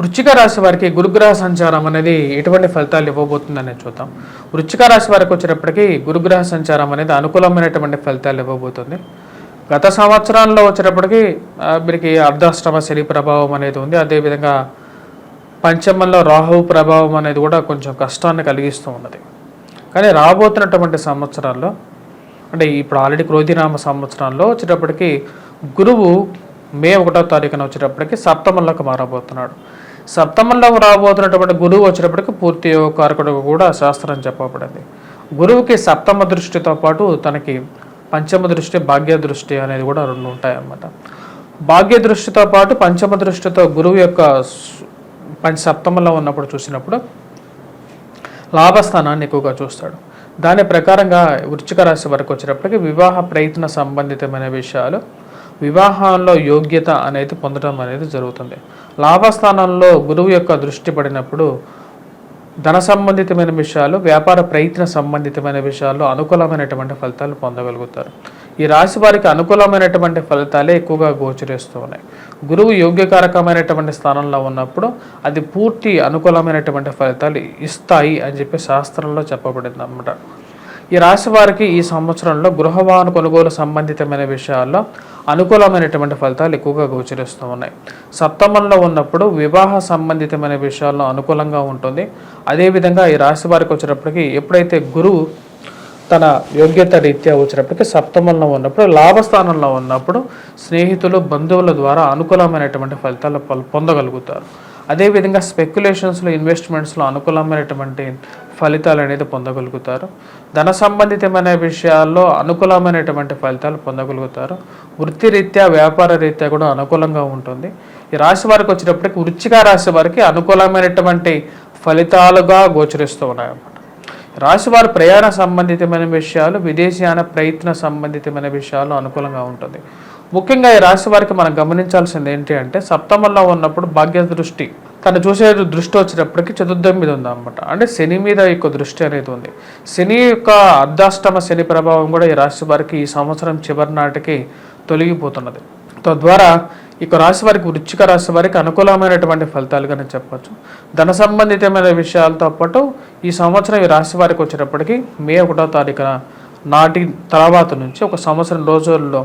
వృచ్చిక రాశి వారికి గురుగ్రహ సంచారం అనేది ఎటువంటి ఫలితాలు ఇవ్వబోతుందని చూద్దాం. వృచ్చిక రాశి వారికి వచ్చేటప్పటికి గురుగ్రహ సంచారం అనేది అనుకూలమైనటువంటి ఫలితాలు ఇవ్వబోతుంది. గత సంవత్సరాల్లో వచ్చేటప్పటికి వీరికి అర్ధాష్టమ శని ప్రభావం అనేది ఉంది. అదేవిధంగా పంచమంలో రాహువు ప్రభావం అనేది కూడా కొంచెం కష్టాన్ని కలిగిస్తూ ఉన్నది. కానీ రాబోతున్నటువంటి సంవత్సరాల్లో అంటే ఇప్పుడు ఆల్రెడీ క్రోధినామ సంవత్సరాల్లో వచ్చేటప్పటికి గురువు మే ఒకటో తారీఖున వచ్చేటప్పటికి సప్తమంలోకి మారబోతున్నాడు. సప్తమంలో రాబోతున్నటువంటి గురువు వచ్చినప్పటికీ పూర్తి యోగకారకుడు కూడా శాస్త్రం చెప్పబడింది. గురువుకి సప్తమ దృష్టితో పాటు తనకి పంచమ దృష్టి భాగ్య దృష్టి అనేది కూడా రెండు ఉంటాయన్నమాట. భాగ్య దృష్టితో పాటు పంచమ దృష్టితో గురువు యొక్క పంచ సప్తమంలో ఉన్నప్పుడు చూసినప్పుడు లాభస్థానాన్ని ఎక్కువగా చూస్తాడు. దాని ప్రకారంగా వృచ్చిక రాశి వరకు వచ్చినప్పటికీ వివాహ ప్రయత్న సంబంధితమైన విషయాలు వివాహంలో యోగ్యత అనేది పొందడం అనేది జరుగుతుంది. లాభస్థానంలో గురువు యొక్క దృష్టి పడినప్పుడు ధన సంబంధితమైన విషయాలు వ్యాపార ప్రయత్న సంబంధితమైన విషయాల్లో అనుకూలమైనటువంటి ఫలితాలు పొందగలుగుతారు. ఈ రాశి వారికి అనుకూలమైనటువంటి ఫలితాలే ఎక్కువగా గోచరిస్తూ ఉన్నాయి. గురువు యోగ్యకారకమైనటువంటి స్థానంలో ఉన్నప్పుడు అది పూర్తి అనుకూలమైనటువంటి ఫలితాలు ఇస్తాయి అని చెప్పి శాస్త్రంలో చెప్పబడింది అన్నమాట. ఈ రాశి వారికి ఈ సంవత్సరంలో గృహవాహన కొనుగోలు సంబంధితమైన విషయాల్లో అనుకూలమైనటువంటి ఫలితాలు ఎక్కువగా గోచరిస్తూ ఉన్నాయి. సప్తమంలో ఉన్నప్పుడు వివాహ సంబంధితమైన విషయాల్లో అనుకూలంగా ఉంటుంది. అదేవిధంగా ఈ రాశి వారికి వచ్చేటప్పటికి ఎప్పుడైతే గురువు తన యోగ్యత రీత్యా వచ్చినప్పటికీ సప్తమంలో ఉన్నప్పుడు లాభస్థానంలో ఉన్నప్పుడు స్నేహితులు బంధువుల ద్వారా అనుకూలమైనటువంటి ఫలితాలు పొందగలుగుతారు. అదేవిధంగా స్పెక్యులేషన్స్లో ఇన్వెస్ట్మెంట్స్లో అనుకూలమైనటువంటి ఫలితాలు అనేది పొందగలుగుతారు. ధన సంబంధితమైన విషయాల్లో అనుకూలమైనటువంటి ఫలితాలు పొందగలుగుతారు. వృత్తిరీత్యా వ్యాపార రీత్యా కూడా అనుకూలంగా ఉంటుంది. ఈ రాశి వారికి వచ్చేటప్పటికి వృచ్చిక రాశి వారికి అనుకూలమైనటువంటి ఫలితాలుగా గోచరిస్తూ ఉన్నాయన్నమాట. రాశివారి ప్రయాణ సంబంధితమైన విషయాలు విదేశీయాన ప్రయత్న సంబంధితమైన విషయాలు అనుకూలంగా ఉంటుంది. ముఖ్యంగా ఈ రాశి వారికి మనం గమనించాల్సింది ఏంటి అంటే సప్తమంలో ఉన్నప్పుడు భాగ్య దృష్టి తను చూసే దృష్టి వచ్చినప్పటికీ చతుర్థం మీద ఉంది అనమాట అంటే శని మీద యొక్క దృష్టి అనేది ఉంది. శని యొక్క అర్ధాష్టమ శని ప్రభావం కూడా ఈ రాశి వారికి ఈ సంవత్సరం చివరి నాటికి తొలగిపోతున్నది. తద్వారా ఇక రాశి వారికి వృచ్చిక రాశి వారికి అనుకూలమైనటువంటి ఫలితాలుగానే చెప్పవచ్చు ధన సంబంధితమైన విషయాలతో పాటు ఈ సంవత్సరం ఈ రాశి వారికి వచ్చేటప్పటికి మే ఒకటో తారీఖున నాటి తర్వాత నుంచి ఒక సంవత్సరం రోజుల్లో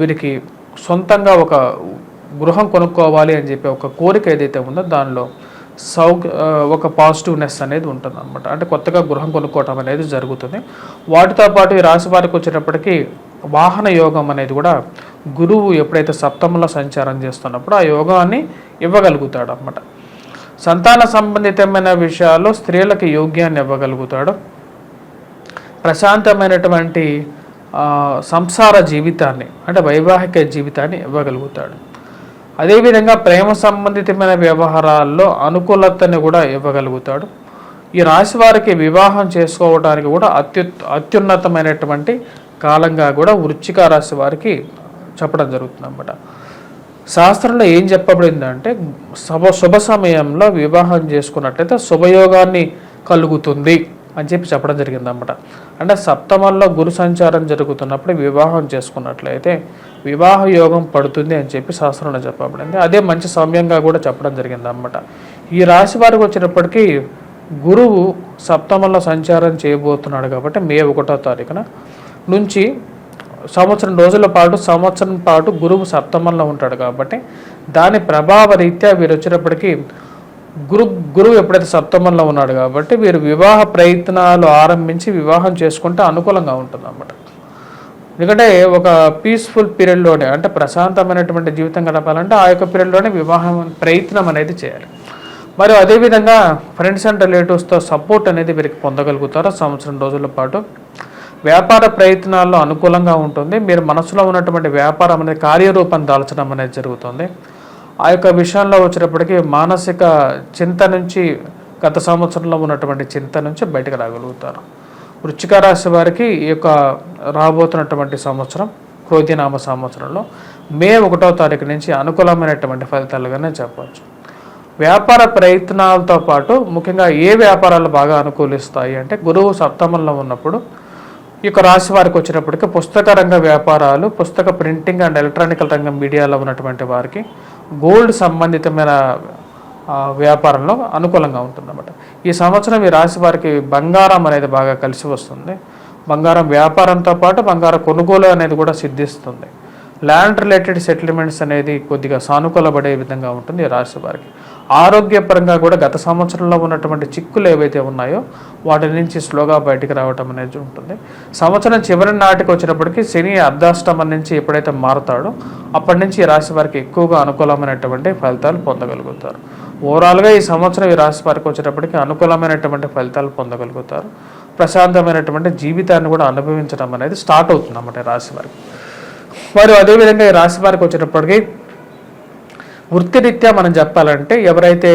వీరికి సొంతంగా ఒక గృహం కొనుక్కోవాలి అని చెప్పి ఒక కోరిక ఏదైతే ఉందో దానిలో సౌ ఒక పాజిటివ్నెస్ అనేది ఉంటుంది అనమాట అంటే కొత్తగా గృహం కొనుక్కోవటం అనేది జరుగుతుంది. వాటితో పాటు ఈ రాశి వారికి వచ్చేటప్పటికీ వాహన యోగం అనేది కూడా గురువు ఎప్పుడైతే సప్తమంలో సంచారం చేస్తున్నప్పుడు ఆ యోగాన్ని ఇవ్వగలుగుతాడు అనమాట సంతాన సంబంధితమైన విషయాల్లో స్త్రీలకు యోగ్యాన్ని ఇవ్వగలుగుతాడు. ప్రశాంతమైనటువంటి సంసార జీవితాన్ని అంటే వైవాహిక జీవితాన్ని ఇవ్వగలుగుతాడు. అదేవిధంగా ప్రేమ సంబంధితమైన వ్యవహారాల్లో అనుకూలతని కూడా ఇవ్వగలుగుతాడు. ఈ రాశి వారికి వివాహం చేసుకోవడానికి కూడా అత్యు అత్యున్నతమైనటువంటి కాలంగా కూడా వృచ్చిక రాశి వారికి చెప్పడం జరుగుతుంది అన్నమాట శాస్త్రంలో ఏం చెప్పబడిందంటే శుభ శుభ సమయంలో వివాహం చేసుకున్నట్లయితే శుభయోగాన్ని కలుగుతుంది అని చెప్పి చెప్పడం జరిగింది అన్నమాట అంటే సప్తమంలో గురు సంచారం జరుగుతున్నప్పుడు వివాహం చేసుకున్నట్లయితే వివాహ యోగం పడుతుంది అని చెప్పి శాస్త్రంలో చెప్పబడింది. అదే మంచి సమయంగా కూడా చెప్పడం జరిగింది అన్నమాట. ఈ రాశి వారికి వచ్చినప్పటికీ గురువు సప్తమంలో సంచారం చేయబోతున్నాడు కాబట్టి మే ఒకటో తారీఖున నుంచి సంవత్సరం రోజుల పాటు సంవత్సరం పాటు గురువు సప్తమంలో ఉంటాడు కాబట్టి దాని ప్రభావ రీత్యా వీరు వచ్చినప్పటికీ గురు గురువు ఎప్పుడైతే సప్తమంలో ఉన్నాడు కాబట్టి వీరు వివాహ ప్రయత్నాలు ఆరంభించి వివాహం చేసుకుంటే అనుకూలంగా ఉంటుంది అన్నమాట ఎందుకంటే ఒక పీస్ఫుల్ పీరియడ్లోనే అంటే ప్రశాంతమైనటువంటి జీవితం గడపాలంటే ఆ యొక్క పీరియడ్లోనే వివాహం ప్రయత్నం అనేది చేయాలి. మరియు అదేవిధంగా ఫ్రెండ్స్ అండ్ రిలేటివ్స్తో సపోర్ట్ అనేది వీరికి పొందగలుగుతారు సంవత్సరం రోజుల పాటు. వ్యాపార ప్రయత్నాల్లో అనుకూలంగా ఉంటుంది. మీరు మనసులో ఉన్నటువంటి వ్యాపారం అనేది కార్యరూపం దాల్చడం అనేది జరుగుతుంది. ఆ యొక్క విషయంలో వచ్చినప్పటికీ మానసిక చింత నుంచి గత సంవత్సరంలో ఉన్నటువంటి చింత నుంచి బయటకు రాగలుగుతారు. వృచ్చిక రాశి వారికి ఈ యొక్క రాబోతున్నటువంటి సంవత్సరం క్రోధినామ సంవత్సరంలో మే ఒకటో తారీఖు నుంచి అనుకూలమైనటువంటి ఫలితాలుగానే చెప్పవచ్చు. వ్యాపార ప్రయత్నాలతో పాటు ముఖ్యంగా ఏ వ్యాపారాలు బాగా అనుకూలిస్తాయి అంటే గురువు సప్తమంలో ఉన్నప్పుడు ఈ యొక్క రాశి వారికి వచ్చినప్పటికీ పుస్తక రంగ వ్యాపారాలు పుస్తక ప్రింటింగ్ అండ్ ఎలక్ట్రానికల్ రంగం మీడియాలో ఉన్నటువంటి వారికి గోల్డ్ సంబంధితమైన వ్యాపారంలో అనుకూలంగా ఉంటుందన్నమాట. ఈ సంవత్సరం ఈ రాశి వారికి బంగారం అనేది బాగా కలిసి వస్తుంది. బంగారం వ్యాపారంతో పాటు బంగారం కొనుగోలు అనేది కూడా సిద్ధిస్తుంది. ల్యాండ్ రిలేటెడ్ సెటిల్మెంట్స్ అనేది కొద్దిగా సానుకూలపడే విధంగా ఉంటుంది ఈ రాశి వారికి. ఆరోగ్యపరంగా కూడా గత సంవత్సరంలో ఉన్నటువంటి చిక్కులు ఏవైతే ఉన్నాయో వాటి నుంచి స్లోగా బయటికి రావటం అనేది ఉంటుంది. సంవత్సరం చివరి నాటికి వచ్చినప్పటికీ శని అర్ధాష్టమం నుంచి ఎప్పుడైతే మారుతాడో అప్పటి నుంచి ఈ రాశి వారికి ఎక్కువగా అనుకూలమైనటువంటి ఫలితాలు పొందగలుగుతారు. ఓవరాల్గా ఈ సంవత్సరం ఈ రాశి వారికి వచ్చేటప్పటికి అనుకూలమైనటువంటి ఫలితాలు పొందగలుగుతారు. ప్రశాంతమైనటువంటి జీవితాన్ని కూడా అనుభవించడం అనేది స్టార్ట్ అవుతుంది అన్నమాట ఈ రాశి వారికి. మరి అదేవిధంగా ఈ రాశి వారికి వచ్చేటప్పటికి వృత్తిరీత్యా మనం చెప్పాలంటే ఎవరైతే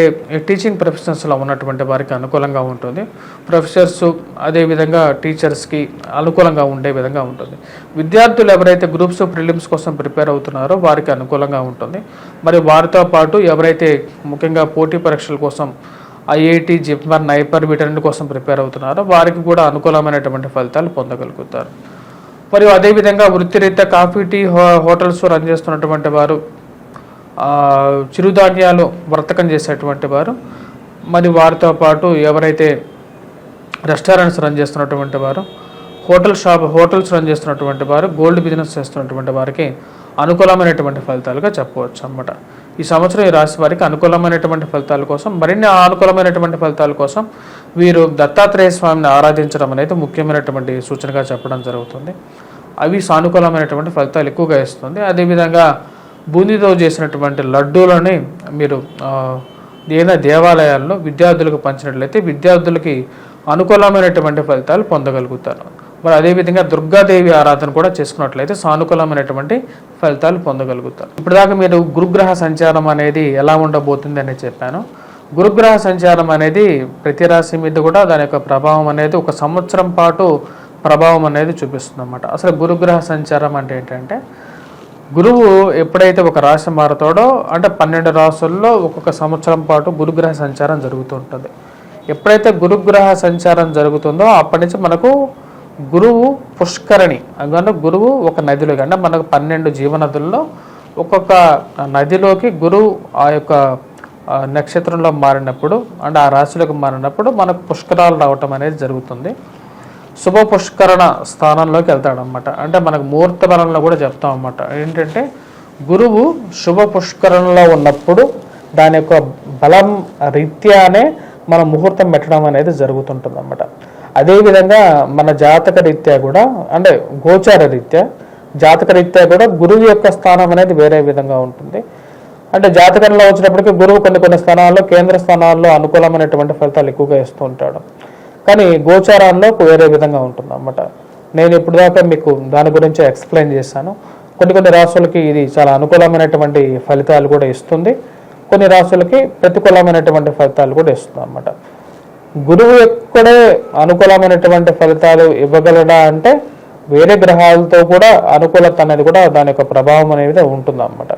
టీచింగ్ ప్రొఫెషనల్స్లో ఉన్నటువంటి వారికి అనుకూలంగా ఉంటుంది. ప్రొఫెసర్స్ అదేవిధంగా టీచర్స్కి అనుకూలంగా ఉండే విధంగా ఉంటుంది. విద్యార్థులు ఎవరైతే గ్రూప్స్ ప్రిలిమ్స్ కోసం ప్రిపేర్ అవుతున్నారో వారికి అనుకూలంగా ఉంటుంది. మరి వారితో పాటు ఎవరైతే ముఖ్యంగా పోటీ పరీక్షల కోసం ఐఐటి జిప్మర్ నైపర్ వీటన్నిటి కోసం ప్రిపేర్ అవుతున్నారో వారికి కూడా అనుకూలమైనటువంటి ఫలితాలు పొందగలుగుతారు. మరియు అదేవిధంగా వృత్తిరీత్యా కాఫీ టీ హో హోటల్స్ రన్ చేస్తున్నటువంటి వారు చిరుధాన్యాలు వర్తకం చేసేటువంటి వారు. మరి వారితో పాటు ఎవరైతే రెస్టారెంట్స్ రన్ చేస్తున్నటువంటి వారు హోటల్ షాప్ హోటల్స్ రన్ చేస్తున్నటువంటి వారు గోల్డ్ బిజినెస్ చేస్తున్నటువంటి వారికి అనుకూలమైనటువంటి ఫలితాలుగా చెప్పవచ్చు అన్నమాట. ఈ సంవత్సరం ఈ రాశి వారికి అనుకూలమైనటువంటి ఫలితాల కోసం మరిన్ని అనుకూలమైనటువంటి ఫలితాల కోసం వీరు దత్తాత్రేయ స్వామిని ఆరాధించడం అనేది ముఖ్యమైనటువంటి సూచనగా చెప్పడం జరుగుతుంది. అవి సానుకూలమైనటువంటి ఫలితాలు ఎక్కువగా ఇస్తుంది. అదేవిధంగా బూందీతో చేసినటువంటి లడ్డూలని మీరు ఏదైనా దేవాలయాల్లో విద్యార్థులకు పంచినట్లయితే విద్యార్థులకి అనుకూలమైనటువంటి ఫలితాలు పొందగలుగుతారు. మరి అదేవిధంగా దుర్గాదేవి ఆరాధన కూడా చేసుకున్నట్లయితే సానుకూలమైనటువంటి ఫలితాలు పొందగలుగుతారు. ఇప్పటిదాకా మీరు గురుగ్రహ సంచారం అనేది ఎలా ఉండబోతుంది అని చెప్పాను. గురుగ్రహ సంచారం అనేది ప్రతి రాశి మీద కూడా దాని యొక్క ప్రభావం అనేది ఒక సంవత్సరం పాటు ప్రభావం అనేది చూపిస్తుంది అన్నమాట అసలు గురుగ్రహ సంచారం అంటే ఏంటంటే గురువు ఎప్పుడైతే ఒక రాశి మారుతాడో అంటే పన్నెండు రాసుల్లో ఒక్కొక్క సంవత్సరం పాటు గురుగ్రహ సంచారం జరుగుతూ ఉంటుంది ఎప్పుడైతే గురుగ్రహ సంచారం జరుగుతుందో అప్పటి నుంచి మనకు గురువు పుష్కరణి అందువల్ల గురువు ఒక నదిలో అంటే మనకు పన్నెండు జీవనదుల్లో ఒక్కొక్క నదిలోకి గురువు ఆ యొక్క నక్షత్రంలో మారినప్పుడు అంటే ఆ రాశిలోకి మారినప్పుడు మనకు పుష్కరాలు రావటం అనేది జరుగుతుంది. శుభ పుష్కరణ స్థానంలోకి వెళ్తాడనమాట అంటే మనకు ముహూర్త బలంలో కూడా చెప్తాం అన్నమాట ఏంటంటే గురువు శుభ పుష్కరణలో ఉన్నప్పుడు దాని యొక్క బలం రీత్యానే మన ముహూర్తం పెట్టడం అనేది జరుగుతుంటుంది అనమాట అదేవిధంగా మన జాతక రీత్యా కూడా అంటే గోచార రీత్యా జాతక రీత్యా కూడా గురువు యొక్క స్థానం అనేది వేరే విధంగా ఉంటుంది. అంటే జాతకంలో వచ్చినప్పటికీ గురువు కొన్ని కొన్ని స్థానాల్లో కేంద్ర స్థానాల్లో అనుకూలమైనటువంటి ఫలితాలు ఎక్కువగా ఇస్తూ ఉంటాడు. కానీ గోచారాల్లో వేరే విధంగా ఉంటుంది అన్నమాట నేను ఇప్పుడు దాకా మీకు దాని గురించి ఎక్స్ప్లెయిన్ చేశాను. కొన్ని కొన్ని రాసులకి ఇది చాలా అనుకూలమైనటువంటి ఫలితాలు కూడా ఇస్తుంది. కొన్ని రాసులకి ప్రతికూలమైనటువంటి ఫలితాలు కూడా ఇస్తుంది అన్నమాట గురువు ఎక్కడే అనుకూలమైనటువంటి ఫలితాలు ఇవ్వగలడా అంటే వేరే గ్రహాలతో కూడా అనుకూలత అనేది కూడా దాని యొక్క ప్రభావం అనేది ఉంటుంది అన్నమాట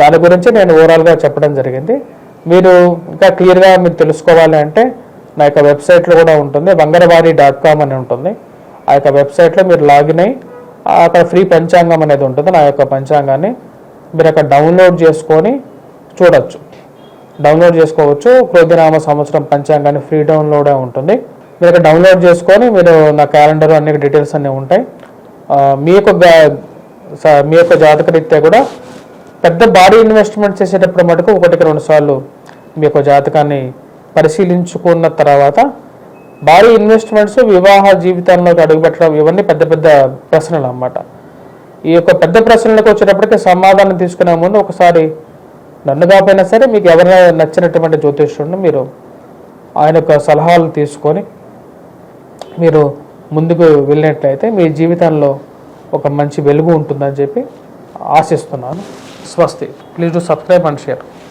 దాని గురించి నేను ఓవరాల్గా చెప్పడం జరిగింది. మీరు ఇంకా క్లియర్గా మీరు తెలుసుకోవాలి అంటే నా యొక్క వెబ్సైట్లో కూడా ఉంటుంది. బంగారవారి డాట్ కామ్ అని ఉంటుంది. ఆ యొక్క వెబ్సైట్లో మీరు లాగిన్ అయ్యి అక్కడ ఫ్రీ పంచాంగం అనేది ఉంటుంది. నా యొక్క పంచాంగాన్ని మీరు అక్కడ డౌన్లోడ్ చేసుకొని చూడొచ్చు. డౌన్లోడ్ చేసుకోవచ్చు. క్రోధినామ సంవత్సరం పంచాంగాన్ని ఫ్రీ డౌన్లోడే ఉంటుంది. మీరు అక్కడ డౌన్లోడ్ చేసుకొని మీరు నా క్యాలెండర్ అన్ని డీటెయిల్స్ అన్నీ ఉంటాయి. మీ యొక్క స- మీ యొక్క జాతక రీత్యా కూడా పెద్ద భారీ ఇన్వెస్ట్మెంట్ చేసేటప్పుడు మటుకు ఒకటికి రెండు సార్లు మీ యొక్క జాతకాన్ని పరిశీలించుకున్న తర్వాత భారీ ఇన్వెస్ట్మెంట్స్ వివాహ జీవితంలోకి అడుగుపెట్టడం ఇవన్నీ పెద్ద పెద్ద ప్రశ్నలు అన్నమాట. ఈ యొక్క పెద్ద ప్రశ్నలకు వచ్చేటప్పటికి సమాధానం తీసుకునే ముందు ఒకసారి నన్ను కాకపోయినా సరే మీకు ఎవరైనా నచ్చినటువంటి జ్యోతిష్యుడిని మీరు ఆయన యొక్క సలహాలు తీసుకొని మీరు ముందుకు వెళ్ళినట్లయితే మీ జీవితంలో ఒక మంచి వెలుగు ఉంటుందని చెప్పి ఆశిస్తున్నాను. స్వస్తి. Please to subscribe and share.